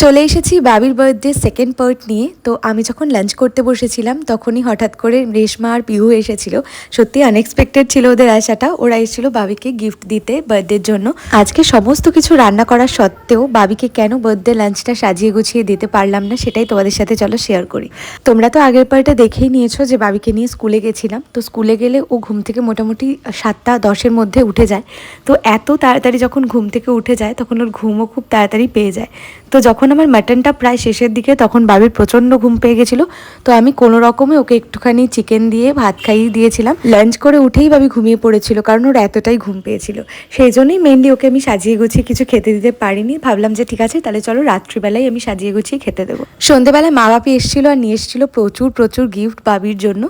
চলে এসেছি বাবির বার্থডে সেকেন্ড পার্ট নিয়ে। তো আমি যখন লাঞ্চ করতে বসেছিলাম, তখনই হঠাৎ করে রেশমা আর পিহু এসেছিল। সত্যি আনএক্সপেক্টেড ছিল ওদের আসাটা ওরা এসেছিল বাবিকে গিফট দিতে বার্থডের জন্য। আজকে সমস্ত কিছু রান্না করা সত্ত্বেও বাবিকে কেন বার্থডে লাঞ্চটা সাজিয়ে গুছিয়ে দিতে পারলাম না, সেটাই তোমাদের সাথে চলো শেয়ার করি। তোমরা তো আগের পার্টে দেখেই নিয়েছো যে বাবিকে নিয়ে স্কুলে গেছিলাম। তো স্কুলে গেলে ও ঘুম থেকে মোটামুটি সাতটা দশের মধ্যে উঠে যায়। তো এত তাড়াতাড়ি যখন ঘুম থেকে উঠে যায়, তখন ওর ঘুমও খুব তাড়াতাড়ি পেয়ে যায়। তো যখন আমার মাটনটা প্রায় শেষের দিকে তখন বাবির প্রচণ্ড ঘুম পেয়ে গেছিল, তো আমি কোনো রকমে ওকে একটুখানি চিকেন দিয়ে, ভাত খাইয়ে দিয়েছিলাম। লাঞ্চ করে উঠেই বাবি ঘুমিয়ে পড়েছিল, কারণ ওর এতটাই ঘুম পেয়েছিল। সেই জন্যই মেনলি ওকে আমি সাজিয়ে গুছিয়ে কিছু খেতে দিতে পারিনি। ভাবলাম যে ঠিক আছে, তাহলে চলো রাত্রিবেলায় আমি সাজিয়ে গুছিয়ে খেতে দেবো। সন্ধেবেলায় মা বাপি এসেছিল আর নিয়ে এসেছিল প্রচুর প্রচুর গিফট বাবির জন্য।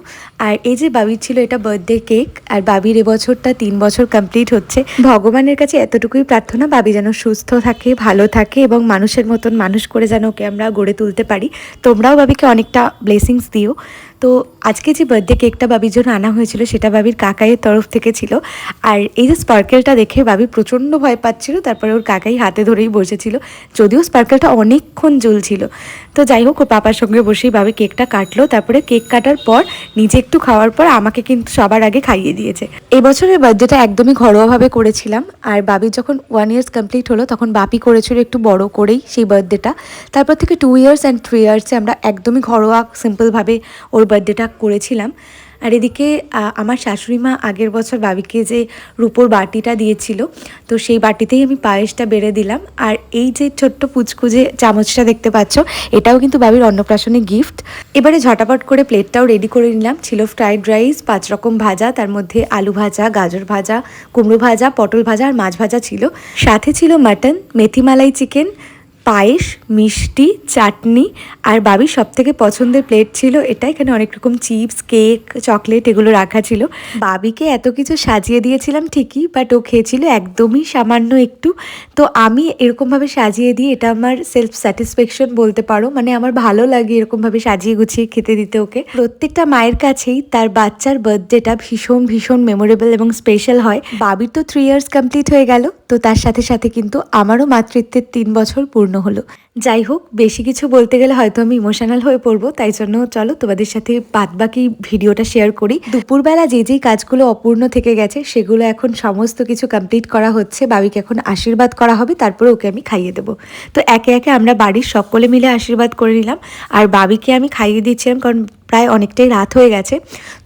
আর এই যে বাবির ছিল এটা বার্থডে কেক আর বাবির এবছরটা তিন বছর কমপ্লিট হচ্ছে। ভগবানের কাছে এতটুকুই প্রার্থনা বাবি যেন সুস্থ থাকে, ভালো থাকে এবং মানুষের মতন মানুষ করে যেন ওকে আমরা গড়ে তুলতে পারি। তোমরাও বাবিকে অনেকটা ব্লেসিংস দিও। তো আজকে যে বার্থডে কেকটা বাবির জন্য আনা হয়েছিল, সেটা বাবির কাকাইয়ের তরফ থেকে ছিল। আর এই যে স্পার্কেলটা দেখে বাবি প্রচণ্ড ভয় পাচ্ছিল, তারপরে ওর কাকাই হাতে ধরেই বসেছিল। যদিও স্পার্কেলটা অনেকক্ষণ জ্বলছিল। তো যাই হোক, ও পাপার সঙ্গে বসেই বাবি কেকটা কাটলো। তারপরে কেক কাটার পর নিজে একটু খাওয়ার পর আমাকে কিন্তু সবার আগে খাইয়ে দিয়েছে। এবছরের বার্থডেটা একদমই ঘরোয়াভাবে করেছিলাম। আর বাবির যখন ওয়ান ইয়ার্স কমপ্লিট হলো, তখন বাপি করেছিল একটু বড় করেই সেই বার্থডেটা তারপর থেকে টু ইয়ার্স অ্যান্ড থ্রি ইয়ার্সে আমরা একদমই ঘরোয়া সিম্পলভাবে ওর বার্থডেটা করেছিলাম। আর এদিকে আমার শাশুড়ি মা আগের বছর বাবিকে যে রূপোর বাটিটা দিয়েছিল, তো সেই বাটিতেই আমি পায়েসটা বেড়ে দিলাম। আর এই যে ছোট্ট পুচকু যে চামচটা দেখতে পাচ্ছ, এটাও কিন্তু বাবির অন্নপ্রাশনে গিফট এবারে ঝটাপট করে প্লেটটাও রেডি করে নিলাম। ছিল ফ্রাইড রাইস পাঁচ রকম ভাজা, তার মধ্যে আলু ভাজা, গাজর ভাজা, কুমড়ো ভাজা, পটল ভাজা, আর মাছ ভাজা ছিল। সাথে ছিল মাটন মেথি মালাই চিকেন পায়েস, মিষ্টি, চাটনি আর বাবির সব থেকে পছন্দের প্লেট ছিল এটা। এখানে অনেক রকম চিপস কেক চকলেট এগুলো রাখা ছিল। বাবিকে এত কিছু সাজিয়ে দিয়েছিলাম ঠিকই বাট ও খেয়েছিল একদমই সামান্য একটু। তো আমি এরকমভাবে সাজিয়ে দিই এটা আমার সেলফ স্যাটিসফ্যাকশন বলতে পারো। মানে আমার ভালো লাগে এরকমভাবে সাজিয়ে গুছিয়ে খেতে দিতে ওকে। প্রত্যেকটা মায়ের কাছেই তার বাচ্চার বার্থডেটা ভীষণ ভীষণ মেমোরেবল এবং স্পেশাল হয়। বাবির তো থ্রি ইয়ার্স কমপ্লিট হয়ে গেল। তো তার সাথে সাথে কিন্তু আমারও মাতৃত্বের তিন বছর পূর্ণ হলো। যাই হোক, বেশি কিছু বলতে গেলে হয়তো আমি ইমোশনাল হয়ে পড়ব, তাই জন্য চলো তোমাদের সাথে বাদ বাকি ভিডিওটা শেয়ার করি। দুপুরবেলা যে যেই কাজগুলো অপূর্ণ থেকে গেছে, সেগুলো এখন সমস্ত কিছু কমপ্লিট করা হচ্ছে, বাবিকে এখন আশীর্বাদ করা হবে, তারপরে ওকে আমি খাইয়ে দেবো। তো একে একে আমরা বাড়ির সকলে মিলে আশীর্বাদ করে নিলাম, আর বাবিকে আমি খাইয়ে দিচ্ছিলাম কারণ প্রায় অনেকটাই রাত হয়ে গেছে।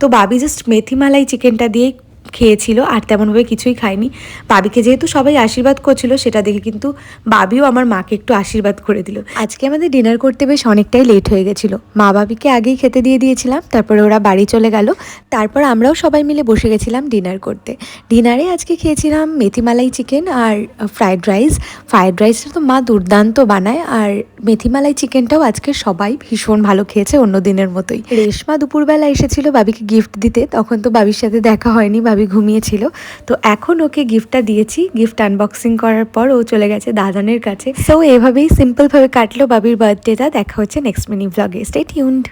তো বাবি জাস্ট মেথিমালাই চিকেনটা দিয়েই খেয়েছিল আর তেমনভাবে কিছুই খায়নি। বাবিকে যেহেতু সবাই আশীর্বাদ করছিল, সেটা দেখে কিন্তু বাবিও আমার মাকে একটু আশীর্বাদ করে দিল। আজকে আমাদের ডিনার করতে বেশ অনেকটাই লেট হয়ে গেছিল। মা বাবিকে আগেই খেতে দিয়ে দিয়েছিলাম, তারপরে ওরা বাড়ি চলে গেল। তারপর আমরাও সবাই মিলে বসে গেছিলাম ডিনার করতে। ডিনারে আজকে খেয়েছিলাম মেথিমালাই চিকেন আর ফ্রায়েড রাইস ফ্রায়েড রাইসটা তো মা দুর্দান্ত বানায় আর মেথিমালাই চিকেনটাও আজকে সবাই ভীষণ ভালো খেয়েছে অন্য দিনের মতোই। রেশমা দুপুরবেলা এসেছিল বাবিকে গিফট দিতে, তখন তো বাবির সাথে দেখা হয়নি, বাবি ঘুমিয়েছিল। তো এখন ওকে গিফটটা দিয়েছি। গিফট আনবক্সিং করার পর ও চলে গেছে দাদানের কাছে। সো এভাবেই সিম্পলভাবে কাটলো বাবির বার্থডেটা দেখা হচ্ছে নেক্সট মিনি ব্লগে স্টে টিউন্ড